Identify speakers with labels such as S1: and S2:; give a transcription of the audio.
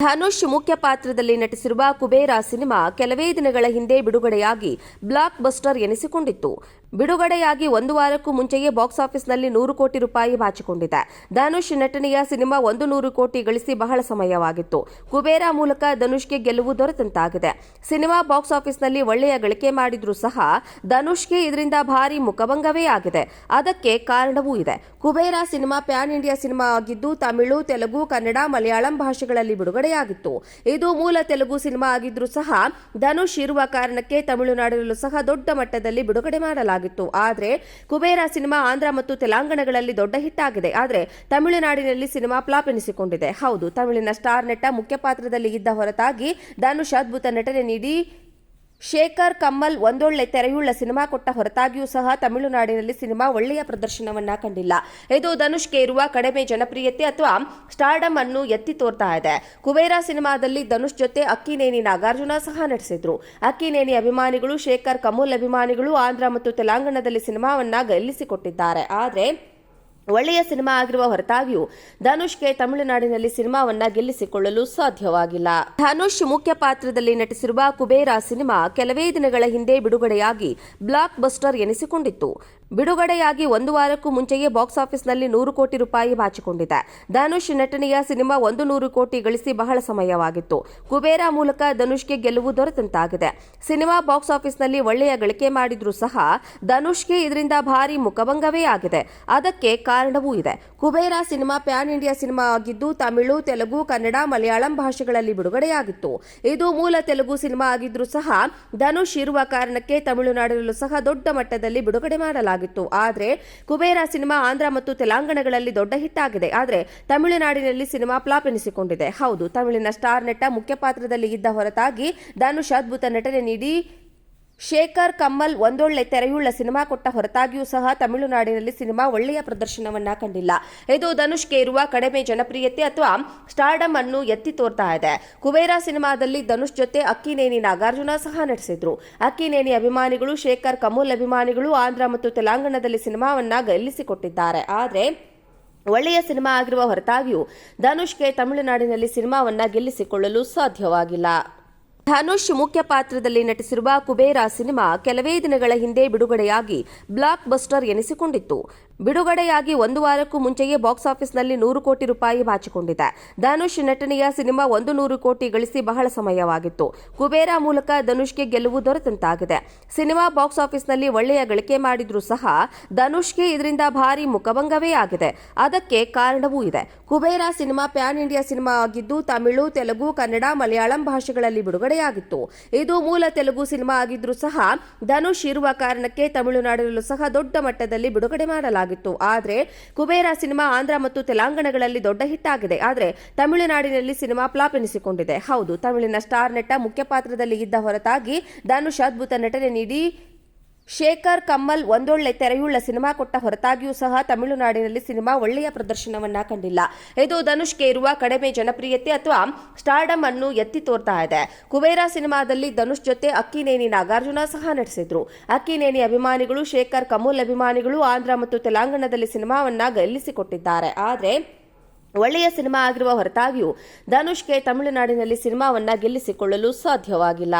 S1: ಧನುಷ್ ಮುಖ್ಯ ಪಾತ್ರದಲ್ಲಿ ನಟಿಸಿರುವ ಕುಬೇರ ಸಿನಿಮಾ ಕೆಲವೇ ದಿನಗಳ ಹಿಂದೆ ಬಿಡುಗಡೆಯಾಗಿ ಬ್ಲಾಕ್ ಬಸ್ಟರ್ ಎನಿಸಿಕೊಂಡಿತ್ತು. ಬಿಡುಗಡೆಯಾಗಿ ಒಂದು ವಾರಕ್ಕೂ ಮುಂಚೆಯೇ ಬಾಕ್ಸ್ ಆಫೀಸ್ನಲ್ಲಿ ನೂರು ಕೋಟಿ ರೂಪಾಯಿ ಬಾಚಿಕೊಂಡಿದೆ. ಧನುಷ್ ನಟನೆಯ ಸಿನಿಮಾ ಒಂದು ನೂರು ಕೋಟಿ ಗಳಿಸಿ ಬಹಳ ಸಮಯವಾಗಿತ್ತು. ಕುಬೇರ ಮೂಲಕ ಧನುಷ್ಗೆ ಗೆಲುವು ದೊರೆತಂತಾಗಿದೆ. ಸಿನಿಮಾ ಬಾಕ್ಸ್ ಆಫೀಸ್ನಲ್ಲಿ ಒಳ್ಳೆಯ ಗಳಿಕೆ ಮಾಡಿದ್ರೂ ಸಹ ಧನುಷ್ಗೆ ಇದರಿಂದ ಭಾರಿ ಮುಖಭಂಗವೇ ಆಗಿದೆ. ಅದಕ್ಕೆ ಕಾರಣವೂ ಇದೆ. Kubera cinema pan India cinema ಆಗಿದ್ದು ತಮಿಳು, ತೆಲುಗು, ಕನ್ನಡ, ಮಲಯಾಳಂ ಭಾಷೆಗಳಲ್ಲಿ ಬಿಡುಗಡೆಯಾಗಿತ್ತು. ಇದು ಮೂಲ ತೆಲುಗು ಸಿನಿಮಾ ಆಗಿದ್ರೂ ಸಹ ಧನುಷ್ ಇರುವ ಕಾರಣಕ್ಕೆ ತಮಿಳುನಾಡಿನಲ್ಲೂ ಸಹ ದೊಡ್ಡ ಮಟ್ಟದಲ್ಲಿ ಬಿಡುಗಡೆ ಮಾಡಲಾಗಿತ್ತು ಆದರೆ ಕುಬೇರ ಸಿನಿಮಾ ಆಂಧ್ರ ಮತ್ತು ತೆಲಂಗಾಣಗಳಲ್ಲಿ ದೊಡ್ಡ ಹಿಟ್ ಆಗಿದೆ. ಆದರೆ ತಮಿಳುನಾಡಿನಲ್ಲಿ ಸಿನಿಮಾ ಫ್ಲಾಪ್ ಎನಿಸಿಕೊಂಡಿದೆ. ಹೌದು, ತಮಿಳಿನ ಸ್ಟಾರ್ ನಟ ಮುಖ್ಯ ಪಾತ್ರದಲ್ಲಿ ಇದ್ದ ಹೊರತಾಗಿ ಧನುಷ್ ಅದ್ಭುತ ನಟನೆ ನೀಡಿ ಶೇಖರ್ ಕಮ್ಮಲ್ ಒಂದೊಳ್ಳೆ ತೆರೆಯುಳ್ಳ ಸಿನಿಮಾ ಕೊಟ್ಟ ಹೊರತಾಗಿಯೂ ಸಹ ತಮಿಳುನಾಡಿನಲ್ಲಿ ಸಿನಿಮಾ ಒಳ್ಳೆಯ ಪ್ರದರ್ಶನವನ್ನ ಕಂಡಿಲ್ಲ. ಇದು ಧನುಷ್ಗೆ ಇರುವ ಕಡಿಮೆ ಜನಪ್ರಿಯತೆ ಅಥವಾ ಸ್ಟಾರ್ಡಮ್ ಅನ್ನು ಎತ್ತಿ ತೋರ್ತಾ ಇದೆ. ಕುಬೇರ ಸಿನಿಮಾದಲ್ಲಿ ಧನುಷ್ ಜೊತೆ ಅಕ್ಕಿನೇನಿ ನಾಗಾರ್ಜುನ ಸಹ ನಟಿಸಿದ್ರು. ಅಕ್ಕಿನೇನಿ ಅಭಿಮಾನಿಗಳು, ಶೇಖರ್ ಕಮಲ್ ಅಭಿಮಾನಿಗಳು ಆಂಧ್ರ ಮತ್ತು ತೆಲಂಗಾಣದಲ್ಲಿ ಸಿನಿಮಾವನ್ನ ಗೆಲ್ಲಿಸಿಕೊಟ್ಟಿದ್ದಾರೆ. ಆದರೆ ಒಳ್ಳೆಯ ಸಿನಿಮಾ ಆಗಿರುವ ಹೊರತಾಗಿಯೂ ಧನುಷ್ಗೆ ತಮಿಳುನಾಡಿನಲ್ಲಿ ಸಿನಿಮಾವನ್ನ ಗೆಲ್ಲಿಸಿಕೊಳ್ಳಲು ಸಾಧ್ಯವಾಗಿಲ್ಲ. ಧನುಷ್ ಮುಖ್ಯ ಪಾತ್ರದಲ್ಲಿ ನಟಿಸಿರುವ ಕುಬೇರ ಸಿನಿಮಾ ಕೆಲವೇ ದಿನಗಳ ಹಿಂದೆ ಬಿಡುಗಡೆಯಾಗಿ ಬ್ಲಾಕ್ ಬಸ್ಟರ್ ಎನಿಸಿಕೊಂಡಿತ್ತು. ಬಿಡುಗಡೆಯಾಗಿ ಒಂದು ವಾರಕ್ಕೂ ಮುಂಚೆಯೇ ಬಾಕ್ಸ್ ಆಫೀಸ್ನಲ್ಲಿ ನೂರು ಕೋಟಿ ರೂಪಾಯಿ ಬಾಚಿಕೊಂಡಿದೆ. ಧನುಷ್ ನಟನೆಯ ಸಿನಿಮಾ ಒಂದು ನೂರು ಕೋಟಿ ಗಳಿಸಿ ಬಹಳ ಸಮಯವಾಗಿತ್ತು. ಕುಬೇರ ಮೂಲಕ ಧನುಷ್ಗೆ ಗೆಲುವು ದೊರೆತಂತಾಗಿದೆ. ಸಿನಿಮಾ ಬಾಕ್ಸ್ ಆಫೀಸ್ನಲ್ಲಿ ಒಳ್ಳೆಯ ಗಳಿಕೆ ಮಾಡಿದ್ರೂ ಸಹ ಧನುಷ್ಗೆ ಇದರಿಂದ ಭಾರಿ ಮುಖಭಂಗವೇ ಆಗಿದೆ. ಅದಕ್ಕೆ ಕಾರಣವೂ ಇದೆ. Kubera cinema pan India cinema ಆಗಿದ್ದು ತಮಿಳು, ತೆಲುಗು, ಕನ್ನಡ, ಮಲಯಾಳಂ ಭಾಷೆಗಳಲ್ಲಿ ಬಿಡುಗಡೆಯಾಗಿತ್ತು. ಇದು ಮೂಲ ತೆಲುಗು ಸಿನಿಮಾ ಆಗಿದ್ರೂ ಸಹ ಧನುಷ್ ಇರುವ ಕಾರಣಕ್ಕೆ ತಮಿಳುನಾಡಿನಲ್ಲೂ ಸಹ ದೊಡ್ಡ ಮಟ್ಟದಲ್ಲಿ ಬಿಡುಗಡೆ ಮಾಡಲಾಗಿತ್ತು ಆದರೆ ಕುಬೇರ ಸಿನಿಮಾ ಆಂಧ್ರ ಮತ್ತು ತೆಲಂಗಾಣಗಳಲ್ಲಿ ದೊಡ್ಡ ಹಿಟ್ ಆಗಿದೆ. ಆದರೆ ತಮಿಳುನಾಡಿನಲ್ಲಿ ಸಿನಿಮಾ ಫ್ಲಾಪ್ ಎನಿಸಿಕೊಂಡಿದೆ. ಹೌದು, ತಮಿಳಿನ ಸ್ಟಾರ್ ನಟ ಮುಖ್ಯ ಪಾತ್ರದಲ್ಲಿ ಇದ್ದ ಹೊರತಾಗಿ ಧನುಷ್ ಅದ್ಭುತ ನಟನೆ ನೀಡಿ ಶೇಖರ್ ಕಮ್ಮಲ್ ಒಂದೊಳ್ಳೆ ತೆರೆಯುಳ್ಳ ಸಿನಿಮಾ ಕೊಟ್ಟ ಹೊರತಾಗಿಯೂ ಸಹ ತಮಿಳುನಾಡಿನಲ್ಲಿ ಸಿನಿಮಾ ಒಳ್ಳೆಯ ಪ್ರದರ್ಶನವನ್ನ ಕಂಡಿಲ್ಲ. ಇದು ಧನುಷ್ಗೆ ಇರುವ ಕಡಿಮೆ ಜನಪ್ರಿಯತೆ ಅಥವಾ ಸ್ಟಾರ್ಡಮ್ ಅನ್ನು ಎತ್ತಿ ತೋರ್ತಾ ಇದೆ. ಕುಬೇರ ಸಿನಿಮಾದಲ್ಲಿ ಧನುಷ್ ಜೊತೆ ಅಕ್ಕಿನೇನಿ ನಾಗಾರ್ಜುನ ಸಹ ನಟಿಸಿದ್ರು. ಅಕ್ಕಿನೇನಿ ಅಭಿಮಾನಿಗಳು, ಶೇಖರ್ ಕಮಲ್ ಅಭಿಮಾನಿಗಳು ಆಂಧ್ರ ಮತ್ತು ತೆಲಂಗಾಣದಲ್ಲಿ ಸಿನಿಮಾವನ್ನ ಗೆಲ್ಲಿಸಿಕೊಟ್ಟಿದ್ದಾರೆ. ಆದರೆ ಒಳ್ಳೆಯ ಸಿನಿಮಾ ಆಗಿರುವ ಹೊರತಾಗಿಯೂ ಧನುಷ್ಗೆ ತಮಿಳುನಾಡಿನಲ್ಲಿ ಸಿನಿಮಾವನ್ನ ಗೆಲ್ಲಿಸಿಕೊಳ್ಳಲು ಸಾಧ್ಯವಾಗಿಲ್ಲ. ಧನುಷ್ ಮುಖ್ಯ ಪಾತ್ರದಲ್ಲಿ ನಟಿಸಿರುವ ಕುಬೇರ ಸಿನಿಮಾ ಕೆಲವೇ ದಿನಗಳ ಹಿಂದೆ ಬಿಡುಗಡೆಯಾಗಿ ಬ್ಲಾಕ್ ಬಸ್ಟರ್ ಎನಿಸಿಕೊಂಡಿತ್ತು. ಬಿಡುಗಡೆಯಾಗಿ ಒಂದು ವಾರಕ್ಕೂ ಮುಂಚೆಯೇ ಬಾಕ್ಸ್ ಆಫೀಸ್ನಲ್ಲಿ ನೂರು ಕೋಟಿ ರೂಪಾಯಿ ಬಾಚಿಕೊಂಡಿದೆ. ಧನುಷ್ ನಟನೆಯ ಸಿನಿಮಾ ಒಂದು ನೂರು ಕೋಟಿ ಗಳಿಸಿ ಬಹಳ ಸಮಯವಾಗಿತ್ತು. ಕುಬೇರ ಮೂಲಕ ಧನುಷ್ಗೆ ಗೆಲುವು ದೊರೆತಂತಾಗಿದೆ. ಸಿನಿಮಾ ಬಾಕ್ಸ್ ಆಫೀಸ್ನಲ್ಲಿ ಒಳ್ಳೆಯ ಗಳಿಕೆ ಮಾಡಿದ್ರೂ ಸಹ ಧನುಷ್ಗೆ ಇದರಿಂದ ಭಾರಿ ಮುಖಭಂಗವೇ ಆಗಿದೆ. ಅದಕ್ಕೆ ಕಾರಣವೂ ಇದೆ. Kubera cinema pan India cinema ಆಗಿದ್ದು ತಮಿಳು, ತೆಲುಗು, ಕನ್ನಡ, ಮಲಯಾಳಂ ಭಾಷೆಗಳಲ್ಲಿ ಬಿಡುಗಡೆಯಾಗಿತ್ತು ಇದು ಮೂಲ ತೆಲುಗು ಸಿನಿಮಾ ಆಗಿದ್ರೂ ಸಹ ಧನುಷ್ ಇರುವ ಕಾರಣಕ್ಕೆ ತಮಿಳುನಾಡಿನಲ್ಲೂ ಸಹ ದೊಡ್ಡ ಮಟ್ಟದಲ್ಲಿ ಬಿಡುಗಡೆ ಮಾಡಲಾಗಿತ್ತು. ಆದರೆ ಕುಬೇರ ಸಿನಿಮಾ ಆಂಧ್ರ ಮತ್ತು ತೆಲಂಗಾಣಗಳಲ್ಲಿ ದೊಡ್ಡ ಹಿಟ್ ಆಗಿದೆ. ಆದರೆ ತಮಿಳುನಾಡಿನಲ್ಲಿ ಸಿನಿಮಾ ಫ್ಲಾಪ್ ಎನಿಸಿಕೊಂಡಿದೆ. ಹೌದು, ತಮಿಳಿನ ಸ್ಟಾರ್ ನಟ ಮುಖ್ಯ ಪಾತ್ರದಲ್ಲಿ ಇದ್ದ ಹೊರತಾಗಿ ಧನುಷ್ ಅದ್ಭುತ ನಟನೆ ನೀಡಿ ಶೇಖರ್ ಕಮ್ಮಲ್ ಒಂದೊಳ್ಳೆ ತೆರೆಯುಳ್ಳ ಸಿನಿಮಾ ಕೊಟ್ಟ ಹೊರತಾಗಿಯೂ ಸಹ ತಮಿಳುನಾಡಿನಲ್ಲಿ ಸಿನಿಮಾ ಒಳ್ಳೆಯ ಪ್ರದರ್ಶನವನ್ನ ಕಂಡಿಲ್ಲ. ಇದು ಧನುಷ್ಗೆ ಇರುವ ಕಡಿಮೆ ಜನಪ್ರಿಯತೆ ಅಥವಾ ಸ್ಟಾರ್ಡಮ್ ಅನ್ನು ಎತ್ತಿ ತೋರ್ತಾ ಇದೆ. ಕುಬೇರ ಸಿನಿಮಾದಲ್ಲಿ ಧನುಷ್ ಜೊತೆ ಅಕ್ಕಿನೇನಿ ನಾಗಾರ್ಜುನ ಸಹ ನಟಿಸಿದ್ರು. ಅಕ್ಕಿನೇನಿ ಅಭಿಮಾನಿಗಳು, ಶೇಖರ್ ಕಮಲ್ ಅಭಿಮಾನಿಗಳು ಆಂಧ್ರ ಮತ್ತು ತೆಲಂಗಾಣದಲ್ಲಿ ಸಿನಿಮಾವನ್ನ ಗೆಲ್ಲಿಸಿಕೊಟ್ಟಿದ್ದಾರೆ. ಆದರೆ ಒಳ್ಳೆಯ ಸಿನಿಮಾ ಆಗಿರುವ ಹೊರತಾಗಿಯೂ ಧನುಷ್ಗೆ ತಮಿಳುನಾಡಿನಲ್ಲಿ ಸಿನಿಮಾವನ್ನ ಗೆಲ್ಲಿಸಿಕೊಳ್ಳಲು ಸಾಧ್ಯವಾಗಿಲ್ಲ.